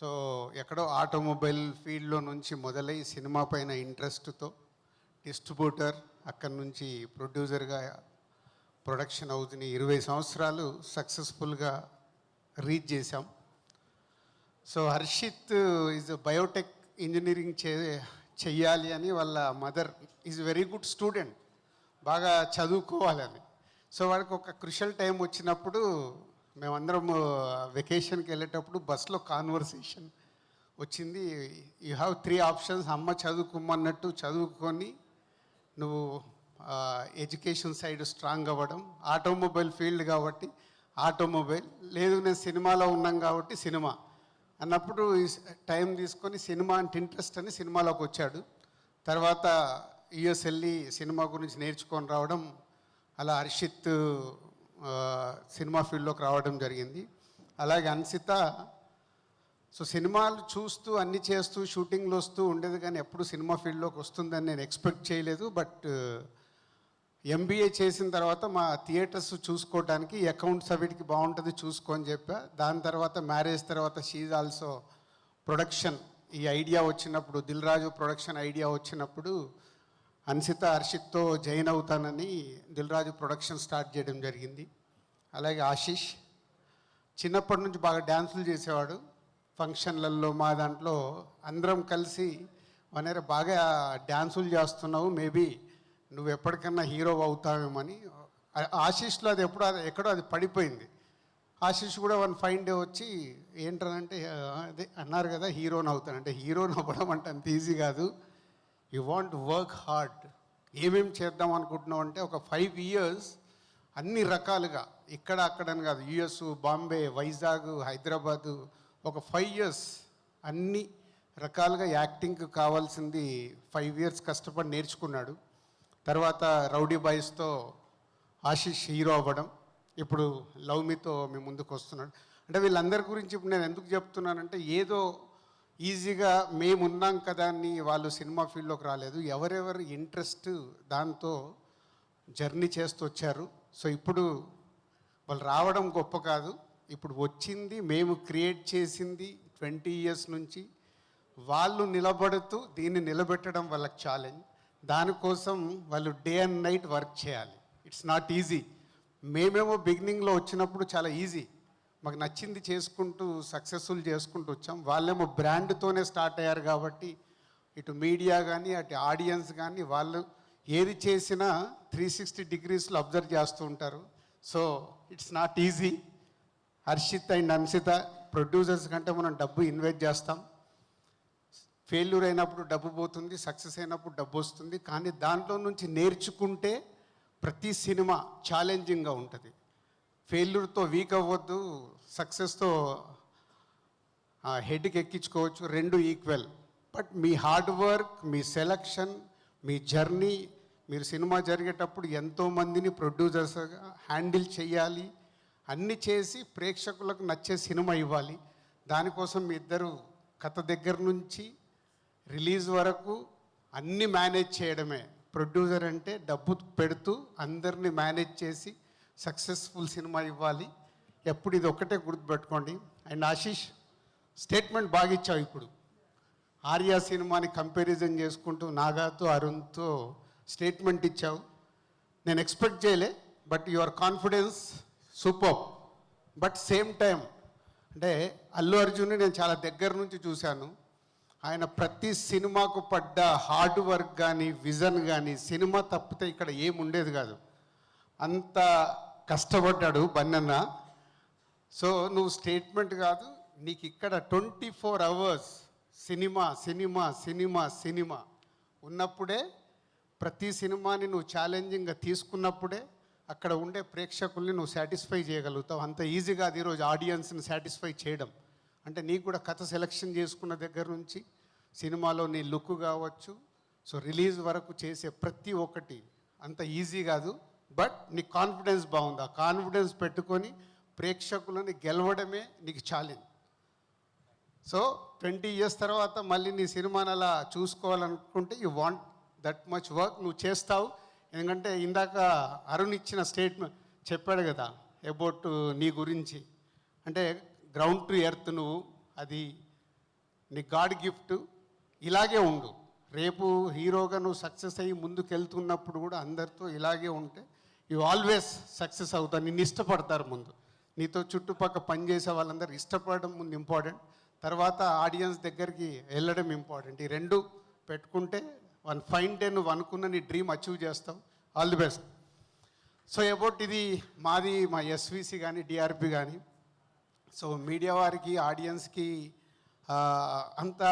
So ఎక్కడో automobile ఫీల్డ్లో నుంచి మొదలై సినిమా పైన ఇంట్రెస్ట్తో డిస్ట్రిబ్యూటర్ అక్కడి నుంచి ప్రొడ్యూసర్గా ప్రొడక్షన్ అవుతున్న ఇరవై సంవత్సరాలు సక్సెస్ఫుల్గా రీచ్ చేశాం. So Harshit is biotech engineering చే చెయ్యాలి అని వాళ్ళ mother is very good student బాగా చదువుకోవాలని సో వాడికి ఒక క్రుషల్ టైం వచ్చినప్పుడు మేమందరం వెకేషన్కి వెళ్ళేటప్పుడు బస్లో కాన్వర్సేషన్ వచ్చింది. యూ హ్యావ్ త్రీ ఆప్షన్స్ అమ్మ చదువుకోమన్నట్టు చదువుకొని నువ్వు ఎడ్యుకేషన్ సైడ్ స్ట్రాంగ్ అవ్వడం ఆటోమొబైల్ ఫీల్డ్ కాబట్టి ఆటోమొబైల్ లేదు నేను సినిమాలో ఉన్నాం కాబట్టి సినిమా అన్నప్పుడు టైం తీసుకొని సినిమా అంటే ఇంట్రెస్ట్ అని సినిమాలోకి వచ్చాడు. తర్వాత యుఎస్ వెళ్ళి సినిమా గురించి నేర్చుకొని రావడం అలా హర్షిత్ సినిమా ఫీల్డ్లోకి రావడం జరిగింది. అలాగే అన్సిత సో సినిమాలు చూస్తూ అన్ని చేస్తూ షూటింగ్లు వస్తూ ఉండేది కానీ ఎప్పుడు సినిమా ఫీల్డ్లోకి వస్తుందని నేను ఎక్స్పెక్ట్ చేయలేదు. బట్ ఎంబీఏ చేసిన తర్వాత మా థియేటర్స్ చూసుకోవడానికి అకౌంట్స్ అవిటికి బాగుంటుంది చూసుకో అని చెప్పా. దాని తర్వాత మ్యారేజ్ తర్వాత షీజ్ ఆల్సో ప్రొడక్షన్. ఈ ఐడియా వచ్చినప్పుడు దిల్ రాజు ప్రొడక్షన్ ఐడియా వచ్చినప్పుడు అన్సిత హర్షిత్తో జైన్ అవుతానని దిల్ రాజు ప్రొడక్షన్ స్టార్ట్ చేయడం జరిగింది. అలాగే ఆశీష్ చిన్నప్పటి నుంచి బాగా డ్యాన్సులు చేసేవాడు. ఫంక్షన్లలో మా దాంట్లో అందరం కలిసి వనేర బాగా డ్యాన్సులు చేస్తున్నావు మేబీ నువ్వు ఎప్పటికన్నా హీరో అవుతావేమని ఆశీష్లో అది ఎప్పుడో అది ఎక్కడో అది పడిపోయింది. ఆశీష్ కూడా వన్ ఫైన్ డే వచ్చి ఏంటనంటే అదే అన్నారు కదా హీరోని అవుతానంటే హీరోని అవ్వడం అంటే అంత ఈజీ కాదు యు వాంట్ వర్క్ హార్డ్. ఏమేం చేద్దాం అనుకుంటున్నావు అంటే ఒక ఫైవ్ ఇయర్స్ అన్ని రకాలుగా ఇక్కడ అక్కడని కాదు యుఎస్ బాంబే వైజాగ్ హైదరాబాదు ఒక ఫైవ్ ఇయర్స్ అన్ని రకాలుగా యాక్టింగ్కి కావాల్సింది ఫైవ్ ఇయర్స్ కష్టపడి నేర్చుకున్నాడు. తర్వాత రౌడీ బాయ్స్తో ఆశీష్ హీరో అవ్వడం. ఇప్పుడు లవ్ మీతో మీ ముందుకు వస్తున్నాడు. అంటే వీళ్ళందరి గురించి ఇప్పుడు నేను ఎందుకు చెప్తున్నానంటే ఏదో ఈజీగా మేము ఉన్నాం కదా అని వాళ్ళు సినిమా ఫీల్డ్లోకి రాలేదు. ఎవరెవరు ఇంట్రెస్ట్ దాంతో జర్నీ చేస్తూ వచ్చారు. సో ఇప్పుడు వాళ్ళు రావడం గొప్ప కాదు. ఇప్పుడు వచ్చింది మేము క్రియేట్ చేసింది ట్వంటీ ఇయర్స్ నుంచి వాళ్ళు నిలబడుతూ దీన్ని నిలబెట్టడం వాళ్ళకి ఛాలెంజ్ దానికోసం వాళ్ళు డే అండ్ నైట్ వర్క్ చేయాలి. ఇట్స్ నాట్ ఈజీ మేమేమో బిగినింగ్లో వచ్చినప్పుడు చాలా ఈజీ మాకు నచ్చింది చేసుకుంటూ సక్సెస్ఫుల్ చేసుకుంటూ వచ్చాం. వాళ్ళేమో బ్రాండ్తోనే స్టార్ట్ అయ్యారు కాబట్టి ఇటు మీడియా కానీ అటు ఆడియన్స్ కానీ వాళ్ళు ఏది చేసినా త్రీ సిక్స్టీ డిగ్రీస్లో అబ్జర్వ్ చేస్తూ ఉంటారు. So it's not easy Harshit and Anshita producers కంటే మనం డబ్బు ఇన్వెస్ట్ చేస్తాం. ఫెయిల్యూర్ అయినప్పుడు డబ్బు పోతుంది సక్సెస్ అయినప్పుడు డబ్బు వస్తుంది. కానీ దాంట్లో నుంచి నేర్చుకుంటే ప్రతి సినిమా ఛాలెంజింగ్గా ఉంటుంది. ఫెయిల్యూర్తో వీక్ అవ్వద్దు సక్సెస్తో హెడ్కి ఎక్కించుకోవచ్చు రెండు ఈక్వల్. బట్ మీ హార్డ్ వర్క్ మీ సెలక్షన్ మీ జర్నీ మీరు సినిమా జరిగేటప్పుడు ఎంతోమందిని ప్రొడ్యూసర్స్గా హ్యాండిల్ చేయాలి. అన్నీ చేసి ప్రేక్షకులకు నచ్చే సినిమా ఇవ్వాలి. దానికోసం మీ ఇద్దరు కథ దగ్గర నుంచి రిలీజ్ వరకు అన్నీ మేనేజ్ చేయడమే. ప్రొడ్యూసర్ అంటే డబ్బు పెడుతూ అందరినీ మేనేజ్ చేసి సక్సెస్ఫుల్ సినిమా ఇవ్వాలి. ఎప్పుడు ఇది ఒక్కటే గుర్తుపెట్టుకోండి. అండ్ ఆశీష్ స్టేట్మెంట్ బాగా ఇచ్చావు ఇప్పుడు. ఆర్యా సినిమాని కంపారిజన్ చేసుకుంటూ నాగాతో అరుణ్తో స్టేట్మెంట్ ఇచ్చావు. నేను ఎక్స్పెక్ట్ చేయలే but your confidence super. But same time అంటే అల్లు అర్జున్ని నేను చాలా దగ్గర నుంచి చూశాను. ఆయన ప్రతి సినిమాకు పడ్డ హార్డ్ వర్క్ కానీ విజన్ కానీ సినిమా తప్పితే ఇక్కడ ఏముండేది కాదు. అంత కష్టపడ్డాడు బన్నన్న. సో నువ్వు స్టేట్మెంట్ కాదు నీకు ఇక్కడ ట్వంటీ ఫోర్ అవర్స్ సినిమా సినిమా సినిమా సినిమా ఉన్నప్పుడే ప్రతి సినిమాని నువ్వు ఛాలెంజింగ్గా తీసుకున్నప్పుడే అక్కడ ఉండే ప్రేక్షకుల్ని నువ్వు సాటిస్ఫై చేయగలుగుతావు. అంత ఈజీగా అది ఈరోజు ఆడియన్స్ని సాటిస్ఫై చేయడం. అంటే నీకు కూడా కథ సెలెక్షన్ చేసుకున్న దగ్గర నుంచి సినిమాలో నీ లుక్ కావచ్చు. సో రిలీజ్ వరకు చేసే ప్రతి ఒక్కటి అంత ఈజీ కాదు. బట్ నీ కాన్ఫిడెన్స్ బాగుంది. ఆ కాన్ఫిడెన్స్ పెట్టుకొని ప్రేక్షకులని గెలవడమే నీకు ఛాలెంజ్ సో ట్వంటీ ఇయర్స్ తర్వాత మళ్ళీ నీ సినిమాని అలా చూసుకోవాలనుకుంటే you want that much work నువ్వు చేస్తావు. ఎందుకంటే ఇందాక అరుణ్ ఇచ్చిన స్టేట్మెంట్ చెప్పాడు కదా అబౌట్ నీ గురించి. అంటే గ్రౌండ్ టు ఎర్త్ నువ్వు అది నీ గాడ్ గిఫ్ట్ ఇలాగే ఉండు. రేపు హీరోగా నువ్వు సక్సెస్ అయ్యి ముందుకు వెళ్తున్నప్పుడు కూడా అందరితో ఇలాగే ఉంటే యు ఆల్వేస్ సక్సెస్ అవుతారు నిన్ను ఇష్టపడతారు ముందు. నీతో చుట్టుపక్కల పనిచేసే వాళ్ళందరూ ఇష్టపడడం ముందు ఇంపార్టెంట్. తర్వాత ఆడియన్స్ దగ్గరికి వెళ్ళడం ఇంపార్టెంట్. ఈ రెండు పెట్టుకుంటే వన్ ఫైన్ డే నువ్వు అనుకున్న నీ డ్రీమ్ అచీవ్ చేస్తావు. All the best. So about ఇది మాది మా ఎస్విసి కానీ డిఆర్పి కానీ సో మీడియా వారికి ఆడియన్స్కి అంత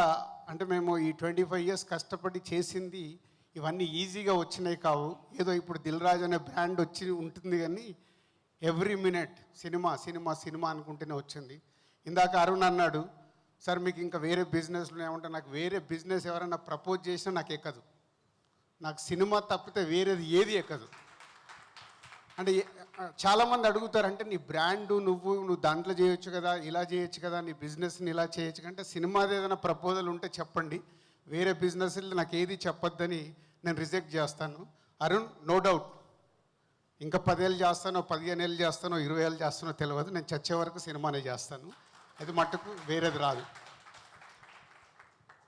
అంటే మేము ఈ ట్వంటీ ఫైవ్ ఇయర్స్ కష్టపడి చేసింది ఇవన్నీ ఈజీగా వచ్చినాయి కావు. ఏదో ఇప్పుడు దిల్ రాజు అనే బ్రాండ్ వచ్చి ఉంటుంది కానీ ఎవ్రీ మినిట్ సినిమా సినిమా సినిమా అనుకుంటూనే వచ్చింది. ఇందాక అరుణ్ అన్నాడు సార్ మీకు ఇంకా వేరే బిజినెస్లు ఏమంటే నాకు వేరే బిజినెస్ ఎవరైనా ప్రపోజ్ చేసినా నాకు ఎక్కదు. నాకు సినిమా తప్పితే వేరేది ఏది ఎక్కదు. అంటే చాలామంది అడుగుతారు అంటే నీ బ్రాండ్ నువ్వు నువ్వు దాంట్లో చేయొచ్చు కదా ఇలా చేయొచ్చు కదా నీ బిజినెస్ని ఇలా చేయొచ్చు అంటే సినిమాది ఏదైనా ప్రపోజల్ ఉంటే చెప్పండి. వేరే బిజినెస్లు నాకు ఏది చెప్పొద్దని నేను రిజెక్ట్ చేస్తాను. అరుణ్ నో డౌట్ ఇంకా పదేళ్ళు చేస్తానో పదిహేను ఏళ్ళు చేస్తానో ఇరవై ఏళ్ళు చేస్తానో తెలియదు నేను చచ్చే వరకు సినిమానే చేస్తాను. అది మట్టుకు వేరేది రాదు.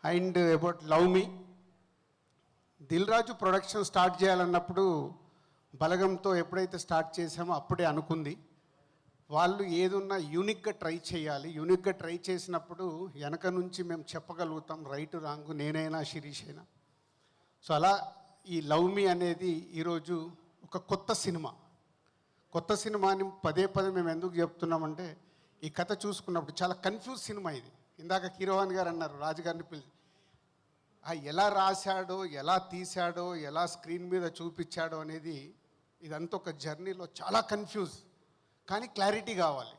And about love me. Dil Raju production start చేయాలన్నప్పుడు బలగంతో ఎప్పుడైతే స్టార్ట్ చేసామో అప్పుడే అనుకుంది. వాళ్ళు ఏదున్నా యూనిక్గా ట్రై చేయాలి. యూనిక్గా ట్రై చేసినప్పుడు వెనక నుంచి మేము చెప్పగలుగుతాం రైట్ రాంగ్ నేనైనా శిరీష్ అయినా. సో అలా ఈ లవ్ మీ అనేది ఈరోజు ఒక కొత్త సినిమా. కొత్త సినిమాని పదే పదే మేము ఎందుకు చెప్తున్నామంటే ఈ కథ చూసుకున్నప్పుడు చాలా కన్ఫ్యూజ్ సినిమా ఇది. ఇందాక కీరవాణి గారు అన్నారు రాజుగారిని పిలిచి ఆ ఎలా రాశాడో ఎలా తీశాడో ఎలా స్క్రీన్ మీద చూపించాడో అనేది ఇదంతా ఒక జర్నీలో చాలా కన్ఫ్యూజ్ కానీ క్లారిటీ కావాలి.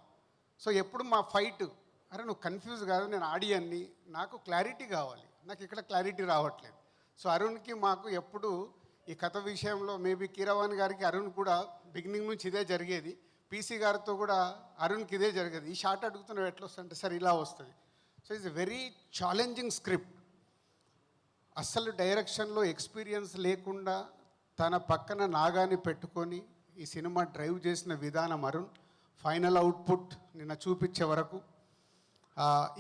సో ఎప్పుడు మా ఫైట్ అరే నువ్వు కన్ఫ్యూజ్ కాదు నేను ఆడియన్ని నాకు క్లారిటీ కావాలి. నాకు ఇక్కడ క్లారిటీ రావట్లేదు. సో అరుణ్కి మాకు ఎప్పుడు ఈ కథ విషయంలో మేబీ కీరవాణి గారికి అరుణ్ కూడా బిగినింగ్ నుంచి ఇదే జరిగేది. పీసీ గారితో కూడా అరుణ్కి ఇదే జరిగేది. ఈ షార్ట్ అడుగుతున్నావు ఎట్లా వస్తుందంటే సార్ ఇలా వస్తుంది. So it's very challenging script అస్సలు డైరెక్షన్లో ఎక్స్పీరియన్స్ లేకుండా తన పక్కన నాగాని పెట్టుకొని ఈ సినిమా డ్రైవ్ చేసిన విధానం అరుణ్. ఫైనల్ అవుట్పుట్ నిన్న చూపించే వరకు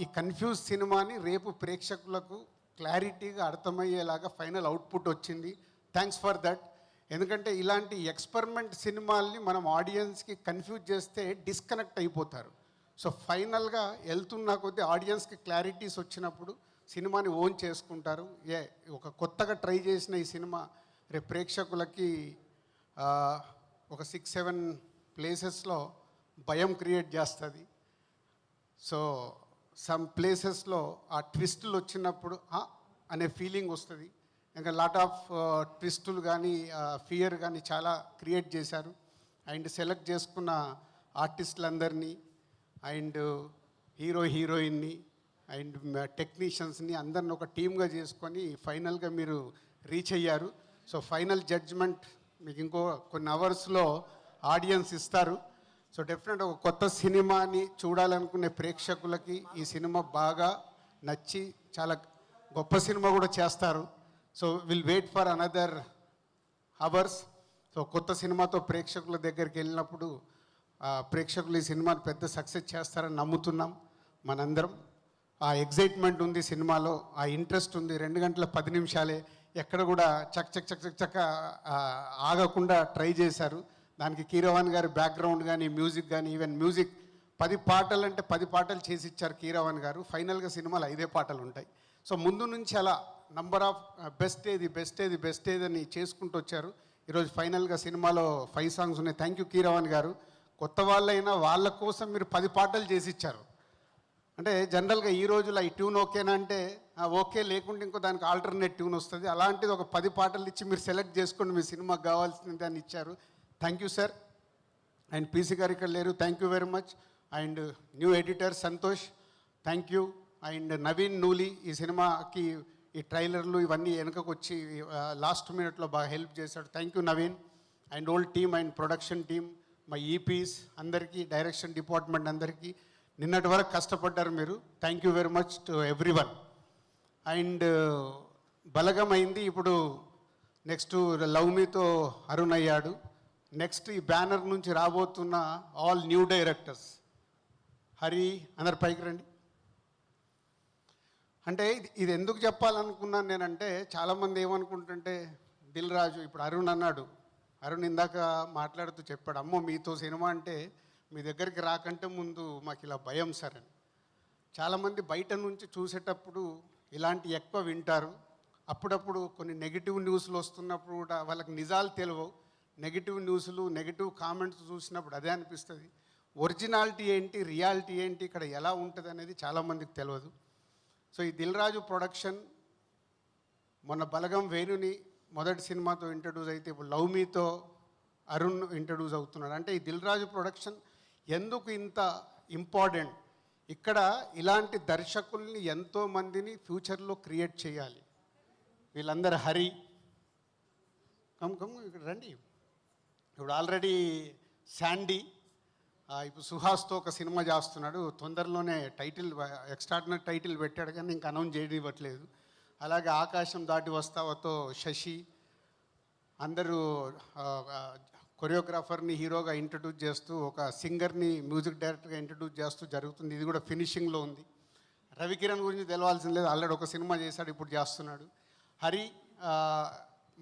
ఈ కన్ఫ్యూజ్ సినిమాని రేపు ప్రేక్షకులకు క్లారిటీగా అర్థమయ్యేలాగా ఫైనల్ అవుట్పుట్ వచ్చింది. థ్యాంక్స్ ఫర్ దట్ ఎందుకంటే ఇలాంటి ఎక్స్పెరిమెంట్ సినిమాల్ని మనం ఆడియన్స్కి కన్ఫ్యూజ్ చేస్తే డిస్కనెక్ట్ అయిపోతారు. సో ఫైనల్గా వెళ్తున్న కొద్దీ ఆడియన్స్కి క్లారిటీస్ వచ్చినప్పుడు సినిమాని ఓన్ చేసుకుంటారు. ఏ ఒక కొత్తగా ట్రై చేసిన ఈ సినిమా రేపు ప్రేక్షకులకి ఒక సిక్స్ సెవెన్ ప్లేసెస్లో భయం క్రియేట్ చేస్తుంది. సో సమ్ ప్లేసెస్లో ఆ ట్విస్టులు వచ్చినప్పుడు అనే ఫీలింగ్ వస్తుంది. ఇంకా లాట్ ఆఫ్ ట్విస్టులు కానీ ఫియర్ కానీ చాలా క్రియేట్ చేశారు. అండ్ సెలెక్ట్ చేసుకున్న ఆర్టిస్టులందరినీ అండ్ హీరో హీరోయిన్ని అండ్ టెక్నీషియన్స్ని అందరిని ఒక టీమ్గా చేసుకొని ఫైనల్గా మీరు రీచ్ అయ్యారు. సో ఫైనల్ జడ్జ్మెంట్ మీకు ఇంకో కొన్ని అవర్స్లో ఆడియన్స్ ఇస్తారు. సో డెఫినెట్ ఒక కొత్త సినిమాని చూడాలనుకునే ప్రేక్షకులకి ఈ సినిమా బాగా నచ్చి చాలా గొప్ప సినిమా కూడా చేస్తారు. So will wait for another hours so కొత్త సినిమాతో ప్రేక్షకుల దగ్గరికి వెళ్ళినప్పుడు ఆ, ప్రేక్షకులు ఈ సినిమాని పెద్ద సక్సెస్ చేస్తారని నమ్ముతున్నాం మనందరం. ఆ ఎగ్జైట్మెంట్ ఉంది సినిమాలో ఆ ఇంట్రెస్ట్ ఉంది. రెండు గంటల పది నిమిషాలే ఎక్కడ కూడా చక్ చక్ చక్ చక్ చక్క ఆగకుండా ట్రై చేశారు. దానికి కీరవాణి గారి బ్యాక్గ్రౌండ్ కానీ మ్యూజిక్ కానీ ఈవెన్ మ్యూజిక్ పది పాటలు అంటే పది పాటలు చేసి ఇచ్చారు కీరవాణి గారు. ఫైనల్గా సినిమాలో ఐదే పాటలు ఉంటాయి. సో ముందు నుంచి అలా నంబర్ ఆఫ్ బెస్ట్ ఏది బెస్ట్ ఏది బెస్ట్ ఏది అని చేసుకుంటూ వచ్చారు. ఈరోజు ఫైనల్గా సినిమాలో ఫైవ్ సాంగ్స్ ఉన్నాయి. Thank you Keeravani garu. కొత్త వాళ్ళైనా వాళ్ళ కోసం మీరు పది పాటలు చేసి ఇచ్చారు. అంటే జనరల్గా ఈ రోజులో ఈ ట్యూన్ ఓకేనా అంటే ఓకే లేకుంటే ఇంకో దానికి ఆల్టర్నేట్ ట్యూన్ వస్తుంది. అలాంటిది ఒక పది పాటలు ఇచ్చి మీరు సెలెక్ట్ చేసుకోండి మీ సినిమాకి కావాల్సిన దాన్ని ఇచ్చారు. Thank you sir. And PC garu ఇక్కడ లేరు. Thank you very much. And new editor Santosh thank you. And Naveen Nooli ఈ సినిమాకి ఈ ట్రైలర్లు ఇవన్నీ వెనకకు వచ్చి లాస్ట్ మినిట్లో బాగా హెల్ప్ చేశాడు. Thank you Naveen. And old team and production team my EPs e అందరికీ డైరెక్షన్ డిపార్ట్మెంట్ అందరికీ నిన్నటి వరకు కష్టపడ్డారు మీరు. Thank you very much to everyone and బలగమైంది ఇప్పుడు నెక్స్ట్ లవ్ మీతో అరుణ్ అయ్యాడు. నెక్స్ట్ ఈ బ్యానర్ నుంచి రాబోతున్న ఆల్ న్యూ డైరెక్టర్స్ హరి అందరు పైకి రండి. అంటే ఇది ఇది ఎందుకు చెప్పాలనుకున్నాను నేనంటే చాలామంది ఏమనుకుంటుంటే దిల్ రాజు ఇప్పుడు అరుణ్ అన్నాడు. అరుణ్ ఇందాక మాట్లాడుతూ చెప్పాడు అమ్మో మీతో సినిమా అంటే మీ దగ్గరికి రాకంటే ముందు మాకు ఇలా భయం సార్ అని. చాలామంది బయట నుంచి చూసేటప్పుడు ఇలాంటి ఎక్కువ వింటారు. అప్పుడప్పుడు కొన్ని నెగిటివ్ న్యూస్లు వస్తున్నప్పుడు కూడా వాళ్ళకి నిజాలు తెలియవు. నెగిటివ్ న్యూస్లు నెగిటివ్ కామెంట్స్ చూసినప్పుడు అదే అనిపిస్తుంది. ఒరిజినాలిటీ ఏంటి రియాలిటీ ఏంటి ఇక్కడ ఎలా ఉంటుంది అనేది చాలామందికి తెలియదు. సో ఈ దిల్ రాజు ప్రొడక్షన్ మొన్న బలగం వేణుని మొదటి సినిమాతో ఇంట్రడ్యూస్ అయితే ఇప్పుడు లవ్ మీతో అరుణ్ ఇంట్రడ్యూస్ అవుతున్నాడు. అంటే ఈ దిల్ రాజు ప్రొడక్షన్ ఎందుకు ఇంత ఇంపార్టెంట్? ఇక్కడ ఇలాంటి దర్శకుల్ని ఎంతోమందిని ఫ్యూచర్లో క్రియేట్ చేయాలి. వీళ్ళందరూ హరి. కమ్ కమ్ ఇక్కడ రండి. ఇప్పుడు ఆల్రెడీ శాండీ ఇప్పుడు సుహాస్తో ఒక సినిమా చేస్తున్నాడు. తొందరలోనే టైటిల్ ఎక్స్ట్రాడినరీ టైటిల్ పెట్టాడు కానీ ఇంకా అనౌన్స్ చేయనివ్వట్లేదు. అలాగే ఆకాశం దాటి వస్తావతో శశి అందరూ కొరియోగ్రాఫర్ని హీరోగా ఇంట్రడ్యూస్ చేస్తూ ఒక సింగర్ని మ్యూజిక్ డైరెక్టర్గా ఇంట్రడ్యూస్ చేస్తూ జరుగుతుంది. ఇది కూడా ఫినిషింగ్లో ఉంది. రవికిరణ్ గురించి తెలవాల్సిన లేదు. ఆల్రెడీ ఒక సినిమా చేశాడు ఇప్పుడు చేస్తున్నాడు. హరి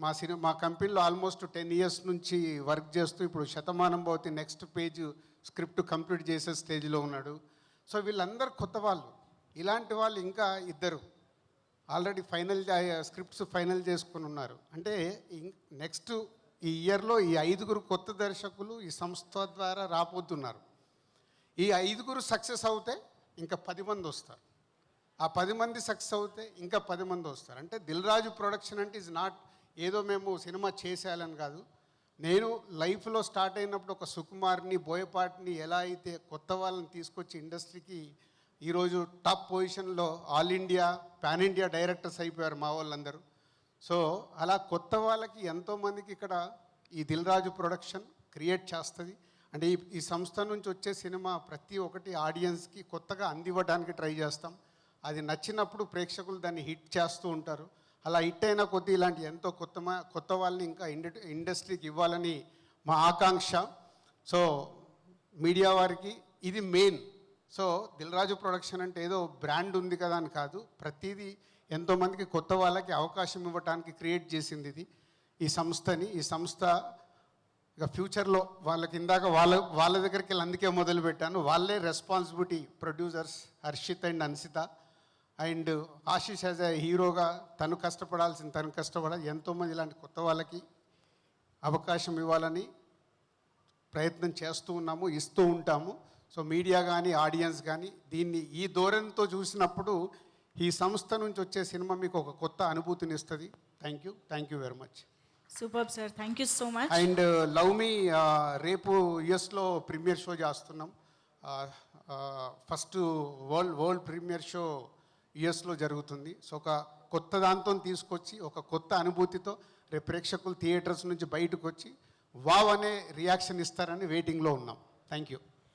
మా సినిమా మా కంపెనీలో ఆల్మోస్ట్ టెన్ ఇయర్స్ నుంచి వర్క్ చేస్తూ ఇప్పుడు Shatamanam Bhavati next page script complete చేసే స్టేజ్లో ఉన్నాడు. సో వీళ్ళందరూ కొత్త వాళ్ళు. ఇలాంటి వాళ్ళు ఇంకా ఇద్దరు. ఆల్రెడీ ఫైనల్ స్క్రిప్ట్స్ ఫైనల్ చేసుకుని ఉన్నారు. అంటే నెక్స్ట్ ఈ ఇయర్లో ఈ ఐదుగురు కొత్త దర్శకులు ఈ సంస్థ ద్వారా రాబోతున్నారు. ఈ ఐదుగురు సక్సెస్ అవుతే ఇంకా పది మంది వస్తారు. ఆ పది మంది సక్సెస్ అవుతే ఇంకా పది మంది వస్తారు. అంటే దిల్ రాజు ప్రొడక్షన్ అంటే ఇస్ నాట్ ఏదో మేము సినిమా చేసేయాలని కాదు. నేను లైఫ్లో స్టార్ట్ అయినప్పుడు ఒక సుకుమార్ని బోయపాటిని ఎలా అయితే కొత్త వాళ్ళని తీసుకొచ్చి ఇండస్ట్రీకి ఈరోజు టాప్ పొజిషన్లో all India pan India directors అయిపోయారు మా వాళ్ళందరూ. సో అలా కొత్త వాళ్ళకి ఎంతోమందికి ఇక్కడ ఈ దిల్ రాజు ప్రొడక్షన్ క్రియేట్ చేస్తుంది. అంటే ఈ ఈ సంస్థ నుంచి వచ్చే సినిమా ప్రతి ఒక్కటి ఆడియన్స్కి కొత్తగా అందివ్వడానికి ట్రై చేస్తాం. అది నచ్చినప్పుడు ప్రేక్షకులు దాన్ని హిట్ చేస్తూ ఉంటారు. అలా హిట్ అయిన కొద్దీ ఇలాంటి ఎంతో కొత్త మా- కొత్త వాళ్ళని ఇంకా ఇండ ఇండస్ట్రీకి ఇవ్వాలని మా ఆకాంక్ష. సో మీడియా వారికి ఇది మెయిన్. సో దిల్రాజు ప్రొడక్షన్ అంటే ఏదో బ్రాండ్ ఉంది కదా అని కాదు. ప్రతిదీ ఎంతోమందికి కొత్త వాళ్ళకి అవకాశం ఇవ్వటానికి క్రియేట్ చేసింది ఇది. ఈ సంస్థని ఈ సంస్థ ఇక ఫ్యూచర్లో వాళ్ళకి ఇందాక వాళ్ళ వాళ్ళ దగ్గరికి వెళ్ళి అందుకే మొదలుపెట్టాను వాళ్ళే responsibility producers Harshith and Anshitha. And Ashish as a హీరోగా తను కష్టపడాల్సింది తను కష్టపడాలి. ఎంతోమంది ఇలాంటి కొత్త వాళ్ళకి అవకాశం ఇవ్వాలని ప్రయత్నం చేస్తూ ఉన్నాము ఇస్తూ ఉంటాము. సో మీడియా కానీ ఆడియన్స్ కానీ దీన్ని ఈ ధోరణితో చూసినప్పుడు ఈ సంస్థ నుంచి వచ్చే సినిమా మీకు ఒక కొత్త అనుభూతిని ఇస్తుంది. Thank you thank you very much super sir thank you so much and love me రేపు యుఎస్లో ప్రీమియర్ షో చేస్తున్నాం. First world world premiere show యుఎస్లో జరుగుతుంది. సో ఒక కొత్త దాంతో తీసుకొచ్చి ఒక కొత్త అనుభూతితో రేపు ప్రేక్షకులు థియేటర్స్ నుంచి బయటకు వచ్చి వావ్ అనే రియాక్షన్ ఇస్తారని వెయిటింగ్లో ఉన్నాం. Thank you